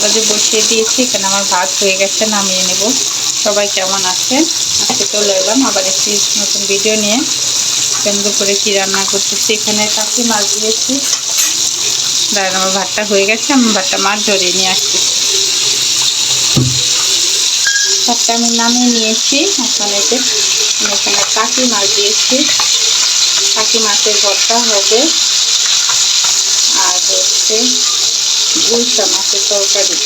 বাজে বসিয়ে দিয়েছি, এখানে আমার ভাত হয়ে গেছে, নামিয়ে নেব। সবাই কেমন আছেন? আজকে চলে এলাম আবার একটি নতুন ভিডিও নিয়ে। কেন্দ্র করে কি রান্না করতেছি? এখানে কাকি মাছ দিয়েছি। দাঁড়ান, আমার ভাতটা হয়ে গেছে, আমি ভাতটা মাছ ধরিয়ে নিয়ে আসতেছি ভাতটা আমি নামিয়ে নিয়েছি, এখন এতে আমি এখানে কাকি মাছ দিয়েছি। কাকি মাছের ভর্তা হবে। আর হচ্ছে গুলশা মাছের তরকারি।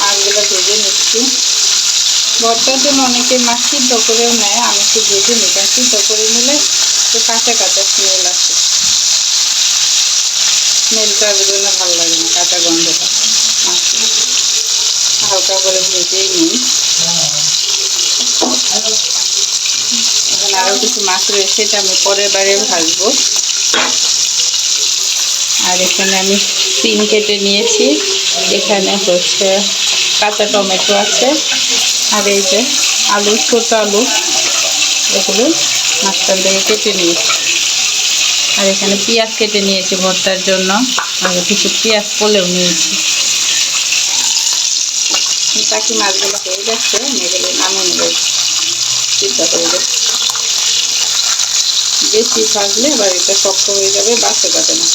মাছগুলো ভেজে নিচ্ছি। ভর্তার জন্য অনেকে মাছ সিদ্ধ করেও নেয়, আমি একটু ভেজে নিই। কারণ সিদ্ধ করে নিলে একটু কাঁচা কাঁচা স্মেল আসে। স্মেলটা জন্য ভালো লাগে না, কাঁচা গন্ধটা। মাছের। হালকা করে ভেজেই নিই। এখন আরও কিছু মাছ রয়েছে, এটা আমি পরের বারে ভাজবো। আর এখানে আমি সিম কেটে নিয়েছি। এখানে হচ্ছে কাঁচা টমেটো আছে আর এই যে আলু, ছোট আলু, এগুলো মাঝখান থেকে কেটে নিয়েছি। আর এখানে পেঁয়াজ কেটে নিয়েছি ভর্তার জন্য। আর কিছু পেঁয়াজ পোলেও নিয়েছি। বাকি মাছগুলো হয়ে যাচ্ছে এগুলো নামিয়ে নেব। চিন্তা করে বেশি ভাজলে এবার এটা শক্ত হয়ে যাবে, বাসে যাবে না।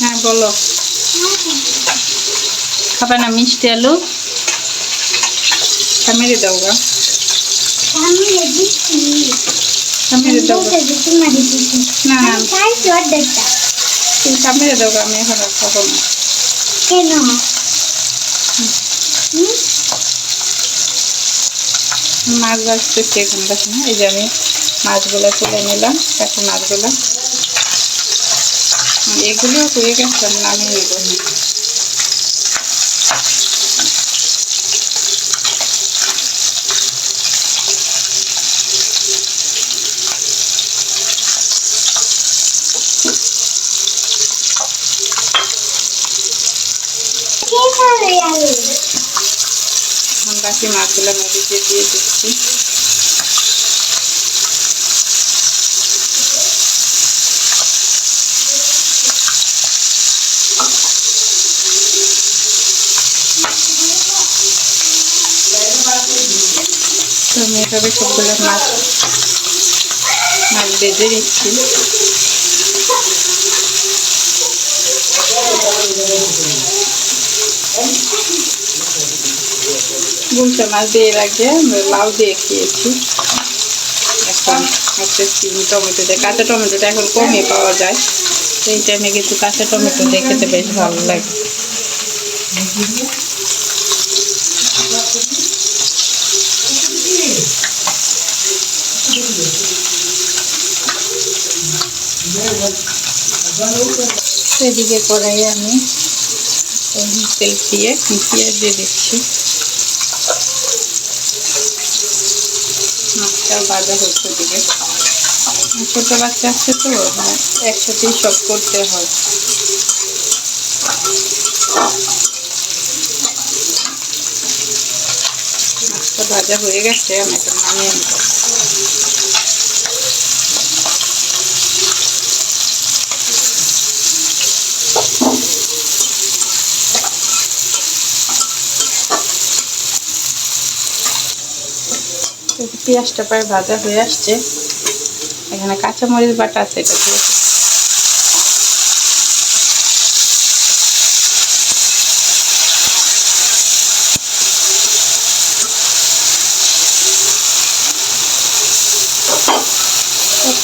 হ্যাঁ বলো। খাবে না মিষ্টি আলু? মেরে দাও গা। মেরে। না না। মেরে দাও আমি এখন না। মাছ ভাজতেছি এখন এই যে আমি মাছগুলো তুলে নিলাম কাঁচা মাছগুলো। আর এগুলো হয়ে গেছে আমি নামিয়ে নেব। এখন বাকি মাছগুলো নদীতে দিয়ে দিচ্ছি। আমি এভাবে সবগুলো মাছ মাছ বেজে দিচ্ছি। গুলশা মাছ দিয়ে আমরা লাউ দিয়ে খেয়েছি। এখন হচ্ছে টমেটো দিয়ে কাঁচা টমেটোটা এখন কমই পাওয়া যায়। এই টাইমে কিন্তু কাঁচা টমেটো দিয়ে খেতে বেশ ভালো লাগে। এদিকে কড়াইয়ে আমি তেল দিয়ে পেঁয়াজ দিয়ে দিচ্ছি। মাছটা ভাজা হচ্ছে দিকে ছোটো বাচ্চা আছে তো মানে একসাথেই সব করতে হয়। মাছটা ভাজা হয়ে গেছে, আমি এখন নামিয়ে নেব। পেঁয়াজটা প্রায় ভাজা হয়ে আসছে। এখানে কাঁচামরিচ বাটা আছে, এটা দিয়ে।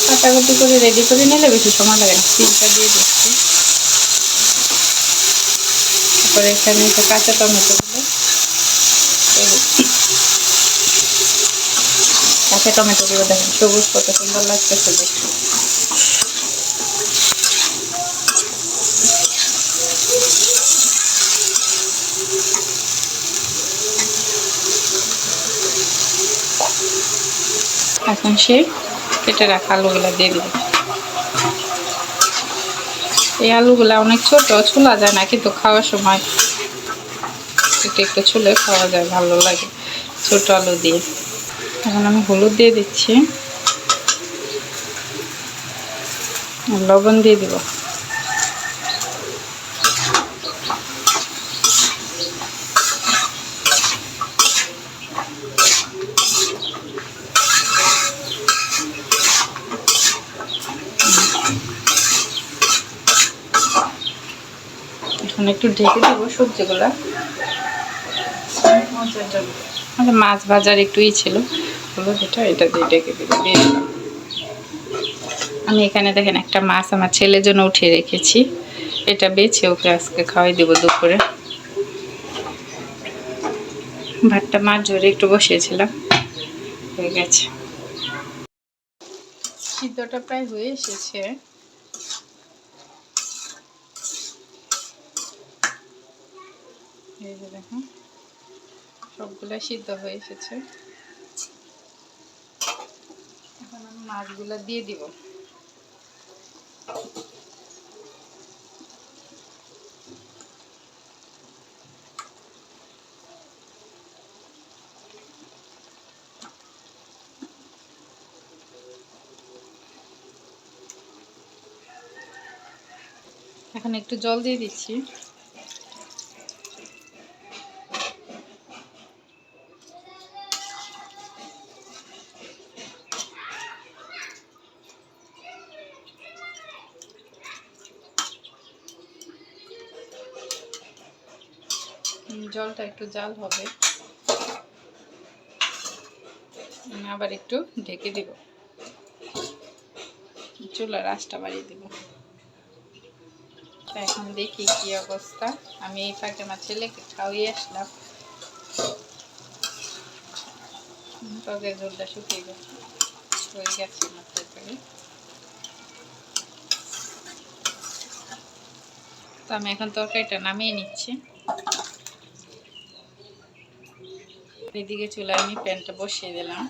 কাটাকুটি করে রেডি করে নিলে বেশি সময় লাগে না। তিনটা দিয়ে দিচ্ছি। তারপরে এখানে কাঁচা টমেটোগুলো টমেটো দেখেন সবুজ, কত সুন্দর লাগতেছে দেখতে। এখন সে কেটে রাখা আলুগুলা দিয়ে দিবে। এই আলুগুলা অনেক ছোট, ছোলা যায় না, কিন্তু খাওয়ার সময় একটু একটু ছুলে খাওয়া যায়, ভালো লাগে। ছোট আলু দিয়ে। এখন আমি হলুদ দিয়ে দিচ্ছি। লবণ দিয়ে দিব। একটু ঢেকে দেবো সবজিগুলা। আমাদের মাছ ভাজার একটুই ছিল। হলো যেটা এটা দিয়ে ডেকে দিব দিয়ে দিলাম আমি এখানে দেখেন একটা মাছ আমার ছেলের জন্য উঠিয়ে রেখেছি। এটা বেছে ওকে আজকে খাওয়াই দেবো দুপুরে। ভাতটা মাছ ঝরে একটু বসিয়েছিলাম। হয়ে গেছে। সিদ্ধটা প্রায় হয়ে এসেছে। দেখুন সবগুলা সিদ্ধ হয়ে এসেছে এখন আমি মাছগুলা দিয়ে দিব। এখন একটু জল দিয়ে দিচ্ছি। জলটা একটু জাল হবে। আবার একটু ঢেকে দিব। চুলার আঁচটা বাড়িয়ে দিব। তা এখন দেখি কি অবস্থা। আমি এই ফাঁকে আমার ছেলেকে খাওয়িয়ে আসলাম। টকের ঝোলটা শুকিয়ে গেছে। হয়ে গেছে আমার তরকারি। তো আমি এখন তরকারিটা নামিয়ে নিচ্ছি। এদিকে চুলায় আমি প্যানটা বসিয়ে দিলাম।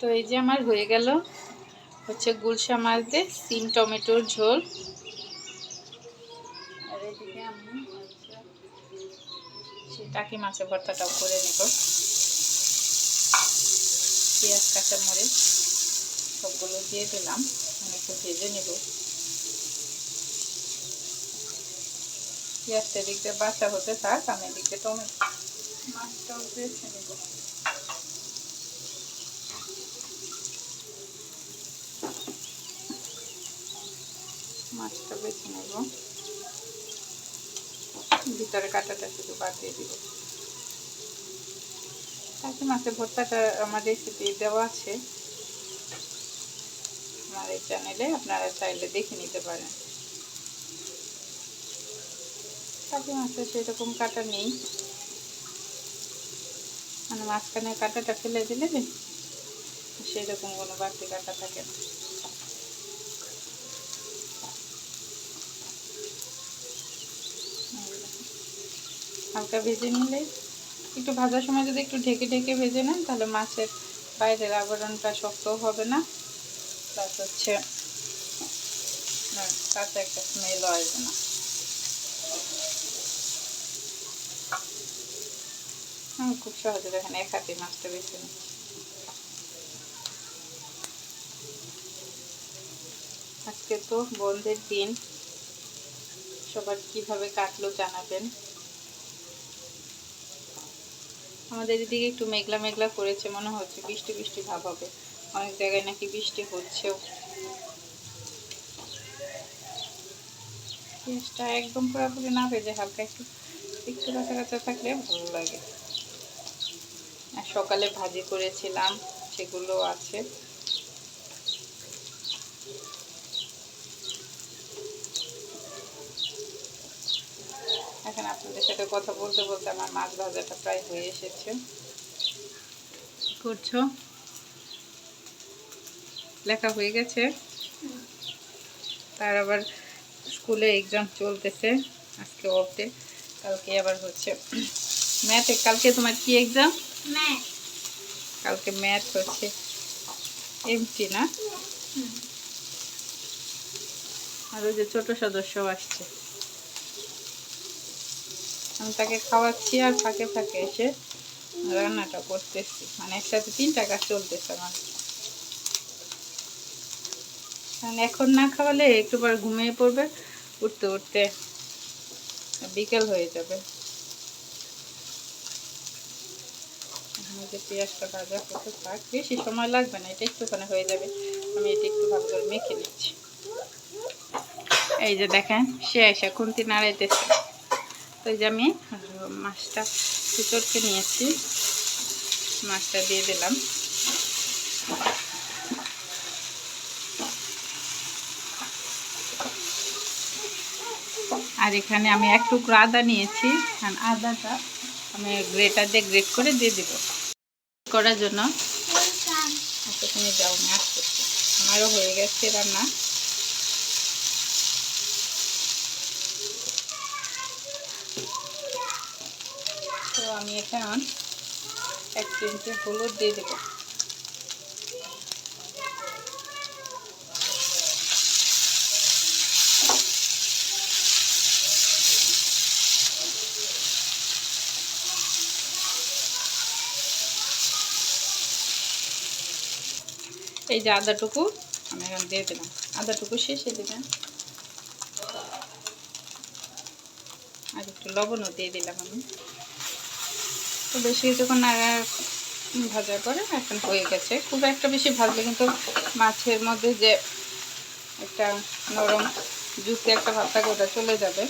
তো এই যে আমার হয়ে গেল হচ্ছে গুলশা মাছ দিয়ে সিম টমেটোর ঝোল। আর এদিকে আমি সেই টাকি মাছের ভর্তাটাও করে নেব। পেঁয়াজ কাঁচা মরিচ সবগুলো দিয়ে দিলাম। আমি একটু ভেজে নেব। পেঁয়াজটা এদিক দিয়ে বাচ্চা হতে থাক, আমি এদিক দিয়ে টমেটো মাছটাও বেছে নেব। মাছটা বেছে নেব। ভিতরে কাটাটা শুধু বাদ দিয়ে দিব। টাকি মাছের ভর্তাটা আমার রেসিপি দেওয়া আছে। আমার এই চ্যানেলে আপনারা চাইলে দেখে নিতে পারেন। টাকি মাছের সেরকম কাটা নেই। মানে মাঝখানে কাটাটা ফেলে দিলে সেরকম কোনো বাড়তি কাটা থাকে না। হালকা ভেজে নিলে একটু ভাজার সময় যদি একটু ঢেকে ঢেকে ভেজে নেন, তাহলে মাছের বাইরের আবরণটা শক্ত হবে না। প্লাস হচ্ছে কাঁচা একটা স্মেলও আসবে না। আমি খুব সহজে দেখেন, এক হাতে মাছটা বেছে আজকে তো বন্ধের দিন। সবার কীভাবে কাটলো জানাবেন। আমাদের এদিকে একটু মেঘলা মেঘলা করেছে, মনে হচ্ছে বৃষ্টি বৃষ্টি ভাব হবে। অনেক জায়গায় নাকি বৃষ্টি হচ্ছেও। পেঁয়াজটা একদম পুরোপুরি না ভেজে হালকা একটু একটু কাঁচা কাঁচা থাকলে ভালো লাগে। আর সকালে ভাজি করেছিলাম, সেগুলো আছে। এখন আপনাদের সাথে কথা বলতে বলতে আমার মাছ ভাজাটা প্রায় হয়ে এসেছে। করছ? লেখা হয়ে গেছে। তার আবার স্কুলে এক্সাম চলতেছে আজকে অফ ডে কালকে আবার হচ্ছে ম্যাথে কালকে তোমার কি এক্সাম কালকে ম্যাথ হচ্ছে এমটি না? আর ওই যে ছোট সদস্য আসছে। আমি তাকে খাওয়াচ্ছি আর ফাঁকে ফাঁকে এসে রান্নাটা করতেছি। মানে একসাথে তিনটা কাজ চলতেছে আমার। কারণ এখন না খাওয়ালে একটু পর ঘুমিয়ে পড়বে, উঠতে উঠতে বিকেল হয়ে যাবে। পেঁয়াজটা ভাজা করতে থাক, বেশি সময় লাগবে না, এটা একটুখানি হয়ে যাবে। আমি এটা একটু ভালো করে মেখে নিচ্ছি। এই যে দেখেন, সে এসে খুন্তি নাড়াইতেছে। তো যে আমি মাছটা চটকে নিয়েছি। মাছটা দিয়ে দিলাম। আর এখানে আমি এক টুকরো আদা নিয়েছি। আর আদাটা আমি গ্রেটার দিয়ে গ্রেট করে দিয়ে দিব। করার জন্য তুমি যাও আসতেছি। আমারও হয়ে গেছে রান্না। তো আমি এখন এক চিমটে হলুদ দিয়ে দেবো। এই যে আদাটুকু আমি এখন দিয়ে দিলাম। আদাটুকু শেষে দেবেন আর একটু লবণও দিয়ে দিলাম আমি। তো বেশি কিছুক্ষণ নাড়া ভাজার পরে এখন হয়ে গেছে। খুব একটা বেশি ভাজলে কিন্তু মাছের মধ্যে যে একটা নরম, জুসি একটা ভাত থাকে, ওটা চলে যাবে।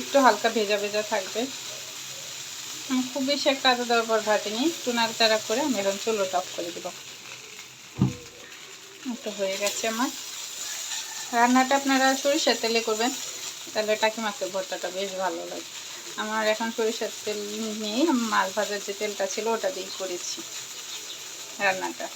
একটু হালকা ভেজা ভেজা থাকবে। খুব বেশি একটা আদা দেওয়ার পর ভাজিনি। একটু নাড়াচাড়া করে আমি এখন চুলোটা অফ করে দেবো। তো হয়ে গেছে আমার। রান্নাটা আপনারা সরিষার তেলে করবেন। তাহলে টাকি মাছের ভর্তাটা বেশ ভালো লাগে। আমার এখন সরিষার তেল নিয়ে মাছ ভাজার যে তেলটা ছিল ওটা দিয়েই করেছি রান্নাটা।